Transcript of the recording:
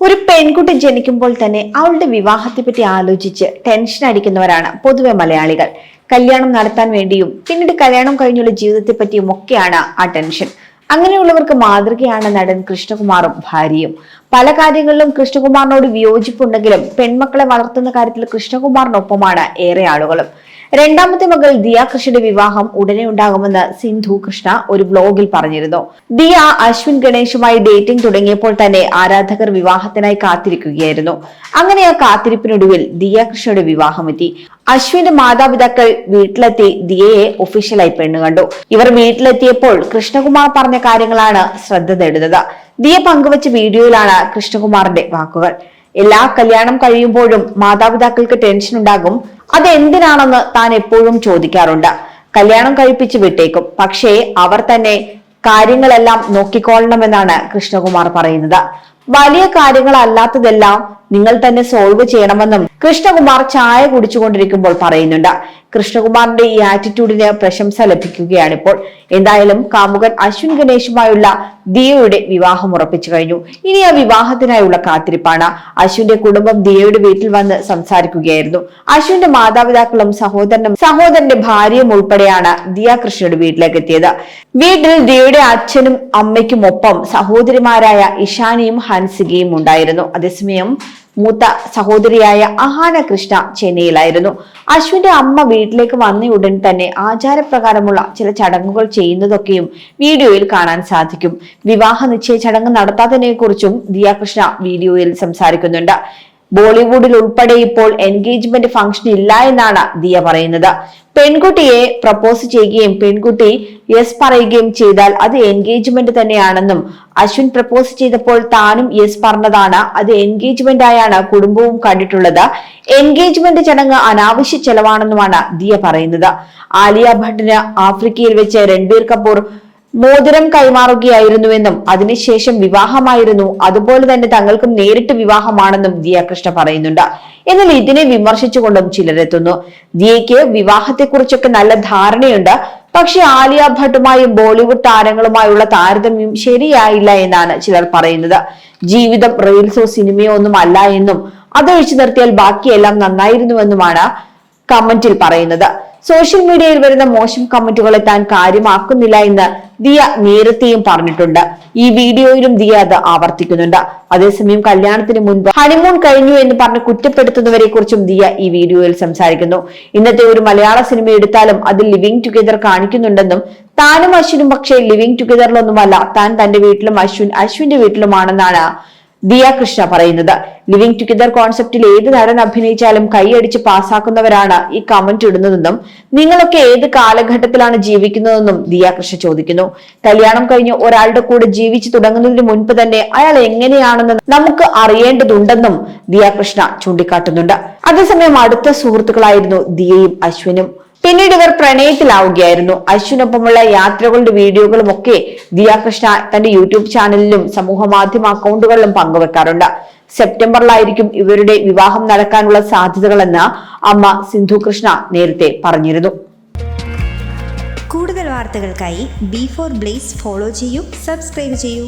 ഒരു പെൺകുട്ടി ജനിക്കുമ്പോൾ തന്നെ അവളുടെ വിവാഹത്തെ പറ്റി ആലോചിച്ച് ടെൻഷൻ അടിക്കുന്നവരാണ് പൊതുവെ മലയാളികൾ. കല്യാണം നടത്താൻ വേണ്ടിയും പിന്നീട് കല്യാണം കഴിഞ്ഞുള്ള ജീവിതത്തെ പറ്റിയും ഒക്കെയാണ് ആ ടെൻഷൻ അങ്ങനെയുള്ളവർക്ക് മാതൃകയാണ് നടൻ കൃഷ്ണകുമാറും ഭാര്യയും. പല കാര്യങ്ങളിലും കൃഷ്ണകുമാറിനോട് വിയോജിപ്പുണ്ടെങ്കിലും പെൺമക്കളെ വളർത്തുന്ന കാര്യത്തിൽ കൃഷ്ണകുമാറിനൊപ്പമാണ് ഏറെ ആളുകളും. രണ്ടാമത്തെ മകൾ ദിയ കൃഷ്ണയുടെ വിവാഹം ഉടനെ ഉണ്ടാകുമെന്ന് സിന്ധു കൃഷ്ണ ഒരു ബ്ലോഗിൽ പറഞ്ഞിരുന്നു. ദിയ അശ്വിൻ ഗണേഷുമായി ഡേറ്റിംഗ് തുടങ്ങിയപ്പോൾ തന്നെ ആരാധകർ വിവാഹത്തിനായി കാത്തിരിക്കുകയായിരുന്നു. അങ്ങനെ ആ കാത്തിരിപ്പിനൊടുവിൽ ദിയ കൃഷ്ണയുടെ വിവാഹമെത്തി അശ്വിന്റെ മാതാപിതാക്കൾ വീട്ടിലെത്തി ദിയയെ ഒഫീഷ്യലായി പെണ്ണു കണ്ടു. ഇവർ വീട്ടിലെത്തിയപ്പോൾ കൃഷ്ണകുമാർ പറഞ്ഞ കാര്യങ്ങളാണ് ശ്രദ്ധ നേടുന്നത്. ദിയ പങ്കുവച്ച വീഡിയോയിലാണ് കൃഷ്ണകുമാറിന്റെ വാക്കുകൾ. എല്ലാ കല്യാണം കഴിയുമ്പോഴും മാതാപിതാക്കൾക്ക് ടെൻഷൻ ഉണ്ടാകും. അത് എന്തിനാണെന്ന് താൻ എപ്പോഴും ചോദിക്കാറുണ്ട്. കല്യാണം കഴിപ്പിച്ച് വിട്ടേക്കും. പക്ഷേ അവർ തന്നെ കാര്യങ്ങളെല്ലാം നോക്കിക്കൊള്ളണമെന്നാണ് കൃഷ്ണകുമാർ പറയുന്നത്. വലിയ കാര്യങ്ങളല്ലാത്തതെല്ലാം നിങ്ങൾ തന്നെ സോൾവ് ചെയ്യണമെന്നും കൃഷ്ണകുമാർ ചായ കുടിച്ചുകൊണ്ടിരിക്കുമ്പോൾ പറയുന്നുണ്ട്. കൃഷ്ണകുമാറിന്റെ ഈ ആറ്റിറ്റ്യൂഡിന് പ്രശംസ ലഭിക്കുകയാണിപ്പോൾ. എന്തായാലും കാമുകൻ അശ്വിൻ ഗണേഷുമായുള്ള ദിയയുടെ വിവാഹം ഉറപ്പിച്ചു കഴിഞ്ഞു. ഇനി ആ വിവാഹത്തിനായുള്ള കാത്തിരിപ്പാണ്. അശ്വിന്റെ കുടുംബം ദിയയുടെ വീട്ടിൽ വന്ന് സംസാരിക്കുകയായിരുന്നു. അശ്വിന്റെ മാതാപിതാക്കളും സഹോദരനും സഹോദരന്റെ ഭാര്യയും ഉൾപ്പെടെയാണ് ദിയ കൃഷ്ണയുടെ വീട്ടിലേക്ക് എത്തിയത്. വീട്ടിൽ ദിയയുടെ അച്ഛനും അമ്മയ്ക്കും ഒപ്പം സഹോദരിമാരായ ഇഷാനിയും ഹൻസികയും ഉണ്ടായിരുന്നു. അതേസമയം മൂത്ത സഹോദരിയായ അഹാന കൃഷ്ണ ചെന്നൈയിലായിരുന്നു. അശ്വിന്റെ അമ്മ വീട്ടിലേക്ക് വന്ന ഉടൻ തന്നെ ആചാരപ്രകാരമുള്ള ചില ചടങ്ങുകൾ ചെയ്യുന്നതൊക്കെയും വീഡിയോയിൽ കാണാൻ സാധിക്കും. വിവാഹ നിശ്ചയ ചടങ്ങ് നടത്താത്തതിനെ കുറിച്ചും ദിയാകൃഷ്ണ വീഡിയോയിൽ സംസാരിക്കുന്നുണ്ട്. ബോളിവുഡിൽ ഉൾപ്പെടെ ഇപ്പോൾ എൻഗേജ്മെന്റ് ഫംഗ്ഷൻ ഇല്ല എന്നാണ് ദിയ പറയുന്നത്. പെൺകുട്ടിയെ പ്രപ്പോസ് ചെയ്യുകയും പെൺകുട്ടി യെസ് പറയുകയും ചെയ്താൽ അത് എൻഗേജ്മെന്റ് തന്നെയാണെന്നും അശ്വിൻ പ്രപ്പോസ് ചെയ്തപ്പോൾ താനും യെസ് പറഞ്ഞതാണ് അത് എൻഗേജ്മെന്റ് ആയാണ് കുടുംബവും കണ്ടിട്ടുള്ളത്. എൻഗേജ്മെന്റ് ചടങ്ങ് അനാവശ്യ ചെലവാണെന്നുമാണ് ദിയ പറയുന്നത്. ആലിയ ഭട്ടിന് ആഫ്രിക്കയിൽ വെച്ച് രൺബീർ കപൂർ മോതിരം കൈമാറുകയായിരുന്നുവെന്നും അതിനുശേഷം വിവാഹമായിരുന്നു. അതുപോലെ തന്നെ തങ്ങൾക്കും നേരിട്ട് വിവാഹമാണെന്നും ദിയ കൃഷ്ണ പറയുന്നുണ്ട്. എന്നാൽ ഇതിനെ വിമർശിച്ചുകൊണ്ടും ചിലരെത്തുന്നു. ദിയയ്ക്ക് വിവാഹത്തെക്കുറിച്ചൊക്കെ നല്ല ധാരണയുണ്ട്. പക്ഷെ ആലിയ ഭട്ടുമായും ബോളിവുഡ് താരങ്ങളുമായുള്ള താരതമ്യം ശരിയായില്ല എന്നാണ് ചിലർ പറയുന്നത്. ജീവിതം റീൽസോ സിനിമയോ ഒന്നും അല്ല എന്നും അതൊഴിച്ചു നിർത്തിയാൽ ബാക്കിയെല്ലാം നന്നായിരുന്നുവെന്നുമാണ് കമന്റിൽ പറയുന്നത്. സോഷ്യൽ മീഡിയയിൽ വരുന്ന മോശം കമന്റുകളെ താൻ കാര്യമാക്കുന്നില്ല എന്ന് ദിയ നേരത്തെയും പറഞ്ഞിട്ടുണ്ട്. ഈ വീഡിയോയിലും ദിയ അത് ആവർത്തിക്കുന്നുണ്ട്. അതേസമയം കല്യാണത്തിന് മുൻപ് ഹണിമൂൺ കഴിഞ്ഞു എന്ന് പറഞ്ഞ് കുറ്റപ്പെടുത്തുന്നവരെ കുറിച്ചും ദിയ ഈ വീഡിയോയിൽ സംസാരിക്കുന്നു. ഇന്നത്തെ ഒരു മലയാള സിനിമ എടുത്താലും അതിൽ ലിവിംഗ് ടുഗദർ കാണിക്കുന്നുണ്ടെന്നും താനും അശ്വിനും പക്ഷേ ലിവിംഗ് ടുഗദറിലൊന്നുമല്ല താൻ തന്റെ വീട്ടിലും അശ്വിൻ അശ്വിന്റെ വീട്ടിലുമാണെന്നാണ് ദിയ കൃഷ്ണ പറയുന്നത്. ലിവിംഗ് ടുഗദർ കോൺസെപ്റ്റിൽ ഏത് നടൻ അഭിനയിച്ചാലും കൈയടിച്ച് പാസ്സാക്കുന്നവരാണ് ഈ കമന്റ് ഇടുന്നതെന്നും നിങ്ങളൊക്കെ ഏത് കാലഘട്ടത്തിലാണ് ജീവിക്കുന്നതെന്നും ദിയ കൃഷ്ണ ചോദിക്കുന്നു. കല്യാണം കഴിഞ്ഞ് ഒരാളുടെ കൂടെ ജീവിച്ചു തുടങ്ങുന്നതിന് മുൻപ് തന്നെ അയാൾ എങ്ങനെയാണെന്ന് നമുക്ക് അറിയേണ്ടതുണ്ടെന്നും ദിയ കൃഷ്ണ ചൂണ്ടിക്കാട്ടുന്നുണ്ട്. അതേസമയം അടുത്ത സുഹൃത്തുക്കളായിരുന്നു ദിയയും അശ്വിനും. പിന്നീട് ഇവർ പ്രണയത്തിലാവുകയായിരുന്നു. അശ്വിനൊപ്പമുള്ള യാത്രകളുടെ വീഡിയോകളും ഒക്കെ ദിയാകൃഷ്ണ തന്റെ യൂട്യൂബ് ചാനലിലും സമൂഹ മാധ്യമ അക്കൗണ്ടുകളിലും പങ്കുവെക്കാറുണ്ട്. സെപ്റ്റംബറിലായിരിക്കും ഇവരുടെ വിവാഹം നടക്കാനുള്ള സാധ്യതകളെന്ന് അമ്മ സിന്ധു കൃഷ്ണ നേരത്തെ പറഞ്ഞിരുന്നു. കൂടുതൽ വാർത്തകൾക്കായി ബി ഫോർ ബ്ലേസ് ഫോളോ ചെയ്യൂ സബ്സ്ക്രൈബ് ചെയ്യൂ.